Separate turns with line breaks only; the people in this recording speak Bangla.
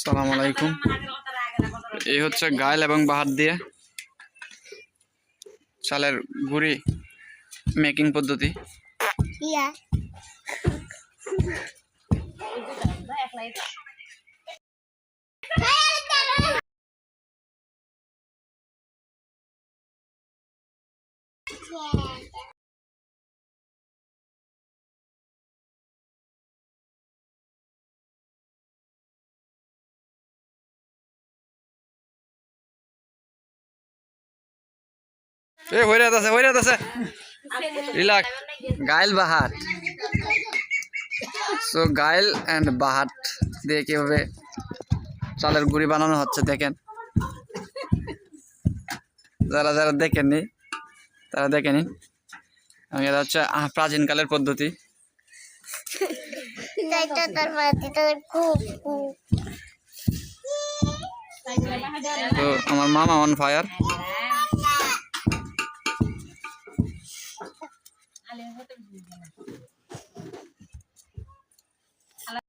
সালাম আলাইকুম। এই হচ্ছে গাইল এবং বাহার দিয়ে চালের গুড়ি মেকিং পদ্ধতি।
ইয়া।
এ হয়ে আছে হয়ে আছে রিলাক্স গাইল বাহার। সো গাইল অ্যান্ড বাহাট দিয়ে কীভাবে চালের গুড়ি বানানো হচ্ছে দেখেন। যারা যারা দেখেননি তারা দেখে নিন এবং এটা হচ্ছে প্রাচীনকালের পদ্ধতি।
তো আমার মামা অন ফায়ার 瞪
着你不能上